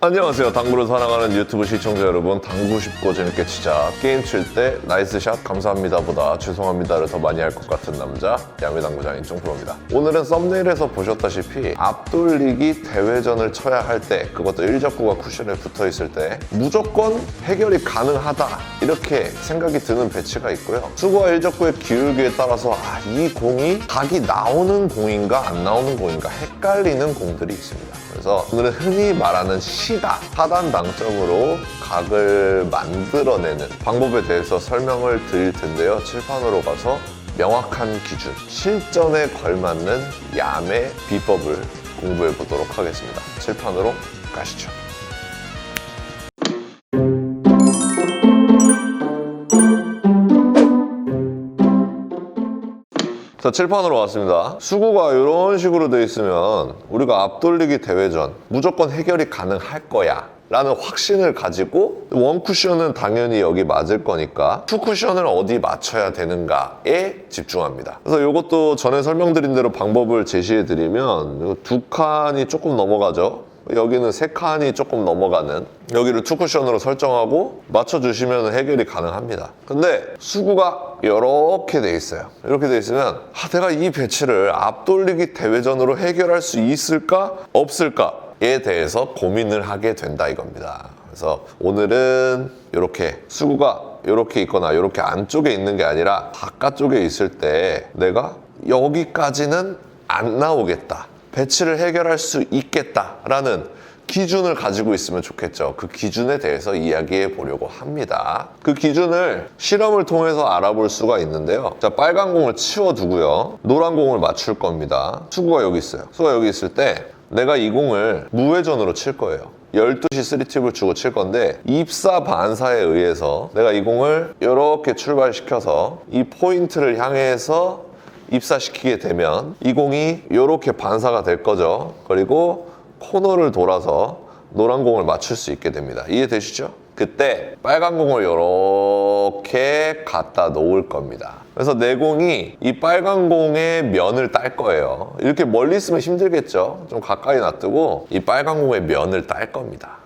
안녕하세요. 당구를 사랑하는 유튜브 시청자 여러분. 당구 쉽고 재밌게 치자. 게임 칠 때 나이스샷 감사합니다 보다 죄송합니다를 더 많이 할 것 같은 남자 야매당구장인 쫑프로입니다. 오늘은 썸네일에서 보셨다시피 앞돌리기 대회전을 쳐야 할 때 그것도 일적구가 쿠션에 붙어 있을 때 무조건 해결이 가능하다 이렇게 생각이 드는 배치가 있고요. 수구와 일적구의 기울기에 따라서 아, 이 공이 각이 나오는 공인가 안 나오는 공인가 헷갈리는 공들이 있습니다. 그래서 오늘은 흔히 말하는 시다, 하단 당점으로 각을 만들어내는 방법에 대해서 설명을 드릴 텐데요. 칠판으로 가서 명확한 기준, 실전에 걸맞는 야매 비법을 공부해 보도록 하겠습니다. 칠판으로 가시죠. 자, 칠판으로 왔습니다. 수구가 이런 식으로 돼 있으면 우리가 앞돌리기 대회전 무조건 해결이 가능할 거야. 라는 확신을 가지고 원 쿠션은 당연히 여기 맞을 거니까 투 쿠션을 어디 맞춰야 되는가에 집중합니다. 그래서 이것도 전에 설명드린 대로 방법을 제시해 드리면 두 칸이 조금 넘어가죠. 여기는 세 칸이 조금 넘어가는 여기를 투 쿠션으로 설정하고 맞춰주시면 해결이 가능합니다. 근데 수구가 이렇게 돼 있어요. 이렇게 돼 있으면 아, 내가 이 배치를 앞돌리기 대회전으로 해결할 수 있을까 없을까에 대해서 고민을 하게 된다 이겁니다. 그래서 오늘은 이렇게 수구가 이렇게 있거나 이렇게 안쪽에 있는 게 아니라 바깥쪽에 있을 때 내가 여기까지는 안 나오겠다. 배치를 해결할 수 있겠다라는 기준을 가지고 있으면 좋겠죠. 그 기준에 대해서 이야기해 보려고 합니다. 그 기준을 실험을 통해서 알아볼 수가 있는데요. 자, 빨간 공을 치워두고요. 노란 공을 맞출 겁니다. 수구가 여기 있어요. 수구가 여기 있을 때 내가 이 공을 무회전으로 칠 거예요. 12시 3팁을 주고 칠 건데 입사 반사에 의해서 내가 이 공을 이렇게 출발시켜서 이 포인트를 향해서 입사시키게 되면 이 공이 이렇게 반사가 될 거죠. 그리고 코너를 돌아서 노란 공을 맞출 수 있게 됩니다. 이해되시죠? 그때 빨간 공을 이렇게 갖다 놓을 겁니다. 그래서 내 공이 이 빨간 공의 면을 딸 거예요. 이렇게 멀리 있으면 힘들겠죠? 좀 가까이 놔두고 이 빨간 공의 면을 딸 겁니다.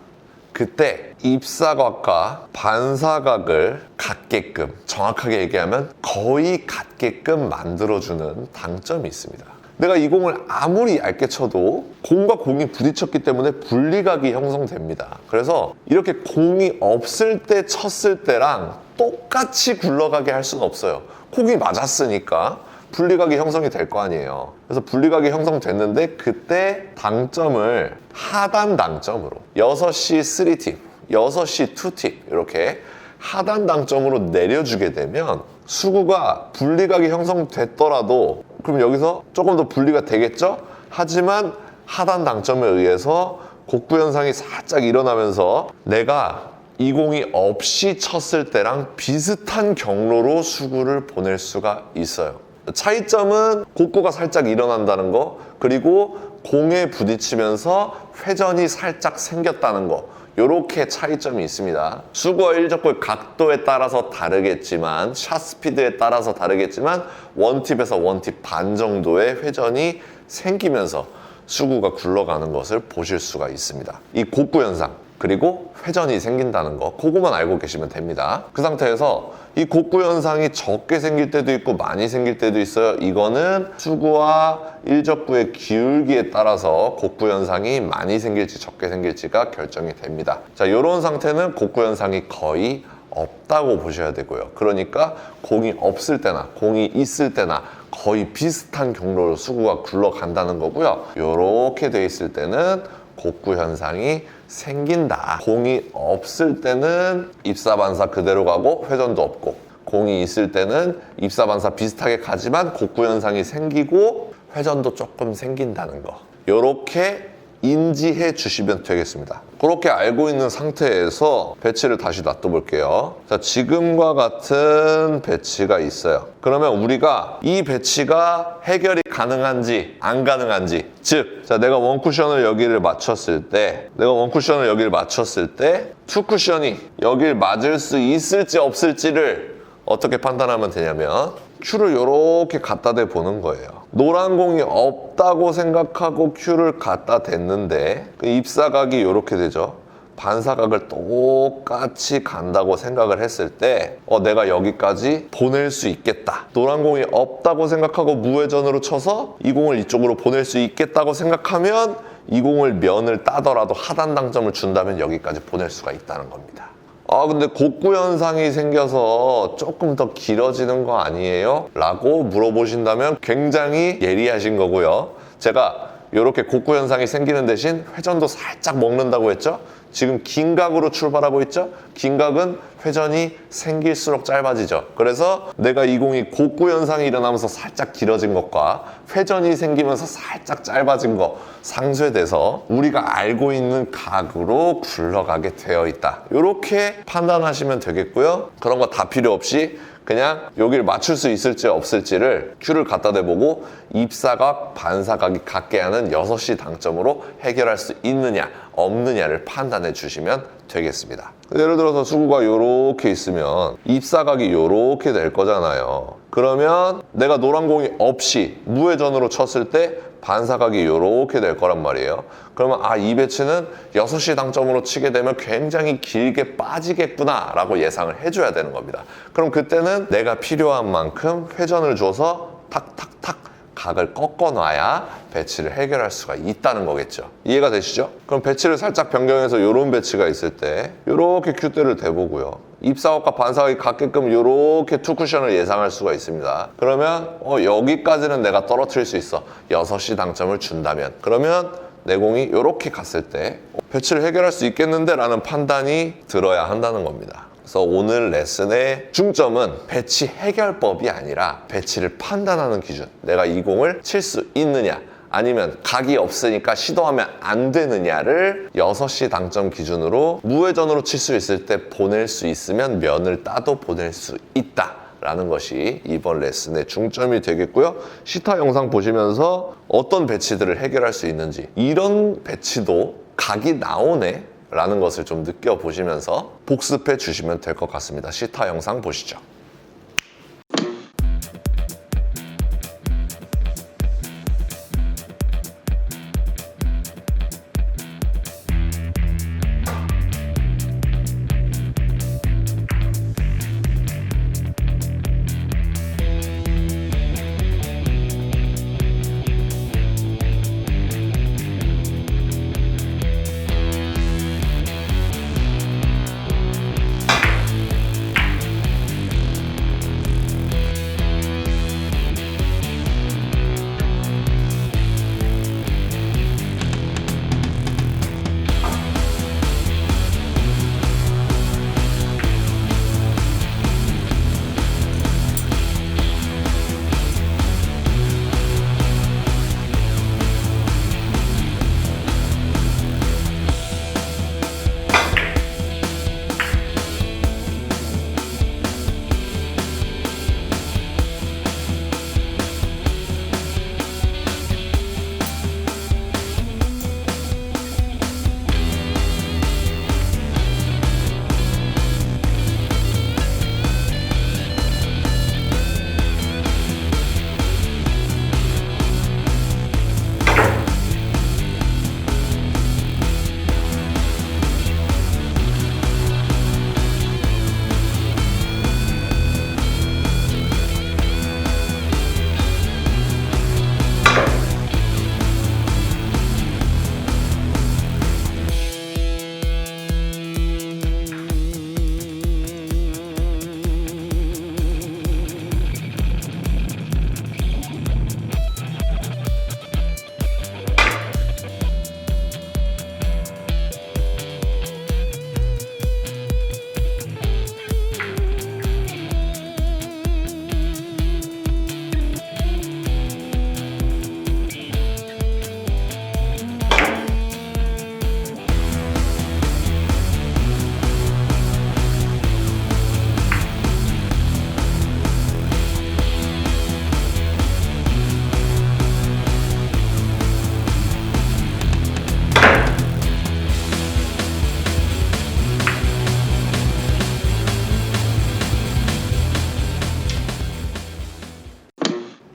그때 입사각과 반사각을 같게끔 정확하게 얘기하면 거의 같게끔 만들어주는 당점이 있습니다. 내가 이 공을 아무리 얇게 쳐도 공과 공이 부딪혔기 때문에 분리각이 형성됩니다. 그래서 이렇게 공이 없을 때 쳤을 때랑 똑같이 굴러가게 할 수는 없어요. 공이 맞았으니까 분리각이 형성이 될 거 아니에요. 그래서 분리각이 형성됐는데 그때 당점을 하단 당점으로 6시 3팁, 6시 2팁 이렇게 하단 당점으로 내려주게 되면 수구가 분리각이 형성됐더라도 그럼 여기서 조금 더 분리가 되겠죠? 하지만 하단 당점에 의해서 곡부 현상이 살짝 일어나면서 내가 이 공이 없이 쳤을 때랑 비슷한 경로로 수구를 보낼 수가 있어요. 차이점은 곡구가 살짝 일어난다는 거 그리고 공에 부딪히면서 회전이 살짝 생겼다는 거 이렇게 차이점이 있습니다. 수구와 일적구의 각도에 따라서 다르겠지만 샷 스피드에 따라서 다르겠지만 원팁에서 원팁 반 정도의 회전이 생기면서 수구가 굴러가는 것을 보실 수가 있습니다. 이 곡구 현상 그리고 회전이 생긴다는 거 그거만 알고 계시면 됩니다. 그 상태에서 이 곡구 현상이 적게 생길 때도 있고 많이 생길 때도 있어요. 이거는 수구와 일적구의 기울기에 따라서 곡구 현상이 많이 생길지 적게 생길지가 결정이 됩니다. 자, 이런 상태는 곡구 현상이 거의 없다고 보셔야 되고요. 그러니까 공이 없을 때나 공이 있을 때나 거의 비슷한 경로로 수구가 굴러간다는 거고요. 이렇게 돼 있을 때는 곡구 현상이 생긴다. 공이 없을 때는 입사 반사 그대로 가고 회전도 없고 공이 있을 때는 입사 반사 비슷하게 가지만 곡구 현상이 생기고 회전도 조금 생긴다는 거. 이렇게 인지해 주시면 되겠습니다. 그렇게 알고 있는 상태에서 배치를 다시 놔둬볼게요. 자, 지금과 같은 배치가 있어요. 그러면 우리가 이 배치가 해결이 가능한지 안 가능한지 즉, 자, 내가 원 쿠션을 여기를 맞췄을 때 내가 원 쿠션을 여기를 맞췄을 때 투 쿠션이 여길 맞을 수 있을지 없을지를 어떻게 판단하면 되냐면 큐를 이렇게 갖다 대 보는 거예요. 노란 공이 없다고 생각하고 큐를 갖다 댔는데 그 입사각이 이렇게 되죠. 반사각을 똑같이 간다고 생각을 했을 때 어, 내가 여기까지 보낼 수 있겠다. 노란 공이 없다고 생각하고 무회전으로 쳐서 이 공을 이쪽으로 보낼 수 있겠다고 생각하면 이 공을 면을 따더라도 하단 당점을 준다면 여기까지 보낼 수가 있다는 겁니다. 아 근데 곡구 현상이 생겨서 조금 더 길어지는 거 아니에요? 라고 물어보신다면 굉장히 예리하신 거고요. 제가 이렇게 곡구 현상이 생기는 대신 회전도 살짝 먹는다고 했죠? 지금 긴 각으로 출발하고 있죠? 긴 각은 회전이 생길수록 짧아지죠. 그래서 내가 이 공이 곡구 현상이 일어나면서 살짝 길어진 것과 회전이 생기면서 살짝 짧아진 거 상쇄돼서 우리가 알고 있는 각으로 굴러가게 되어 있다. 이렇게 판단하시면 되겠고요. 그런 거 다 필요 없이 그냥 여기를 맞출 수 있을지 없을지를 큐를 갖다 대보고 입사각, 반사각이 같게 하는 6시 당점으로 해결할 수 있느냐, 없느냐를 판단해 주시면 되겠습니다. 예를 들어서 수구가 이렇게 있으면 입사각이 이렇게 될 거잖아요. 그러면 내가 노란 공이 없이 무회전으로 쳤을 때 반사각이 이렇게 될 거란 말이에요. 그러면 아, 이 배치는 6시 당점으로 치게 되면 굉장히 길게 빠지겠구나 라고 예상을 해줘야 되는 겁니다. 그럼 그때는 내가 필요한 만큼 회전을 줘서 탁탁탁 각을 꺾어 놔야 배치를 해결할 수가 있다는 거겠죠. 이해가 되시죠? 그럼 배치를 살짝 변경해서 이런 배치가 있을 때 이렇게 큐대를 대보고요. 입사각과 반사각이 같게끔 이렇게 투 쿠션을 예상할 수가 있습니다. 그러면 어, 여기까지는 내가 떨어뜨릴 수 있어. 6시 당점을 준다면. 그러면 내 공이 이렇게 갔을 때 어, 배치를 해결할 수 있겠는데 라는 판단이 들어야 한다는 겁니다. 그래서 오늘 레슨의 중점은 배치 해결법이 아니라 배치를 판단하는 기준. 내가 이 공을 칠 수 있느냐. 아니면 각이 없으니까 시도하면 안 되느냐를 6시 당점 기준으로 무회전으로 칠 수 있을 때 보낼 수 있으면 면을 따도 보낼 수 있다. 라는 것이 이번 레슨의 중점이 되겠고요. 시타 영상 보시면서 어떤 배치들을 해결할 수 있는지 이런 배치도 각이 나오네 라는 것을 좀 느껴보시면서 복습해 주시면 될 것 같습니다. 시타 영상 보시죠.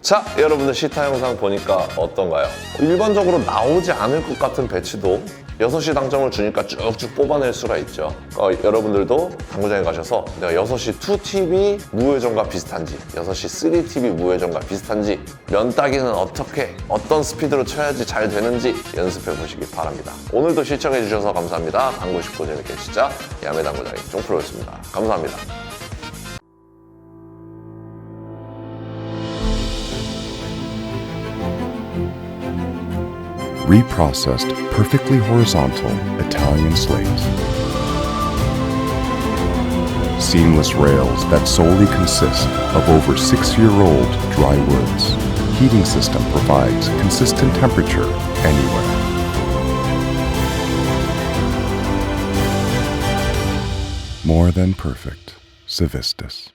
자, 여러분들 시타 영상 보니까 어떤가요? 일반적으로 나오지 않을 것 같은 배치도 6시 당점을 주니까 쭉쭉 뽑아낼 수가 있죠. 어, 여러분들도 당구장에 가셔서 내가 6시 2TV 무회전과 비슷한지, 6시 3TV 무회전과 비슷한지, 면 따기는 어떻게, 어떤 스피드로 쳐야지 잘 되는지 연습해 보시기 바랍니다. 오늘도 시청해 주셔서 감사합니다. 당구 쉽고 재밌게 진짜 야매 당구장의 종프로였습니다. 감사합니다. Reprocessed perfectly horizontal Italian slate. Seamless rails that solely consist of over six year old dry woods. Heating system provides consistent temperature anywhere. More than perfect. Civistus.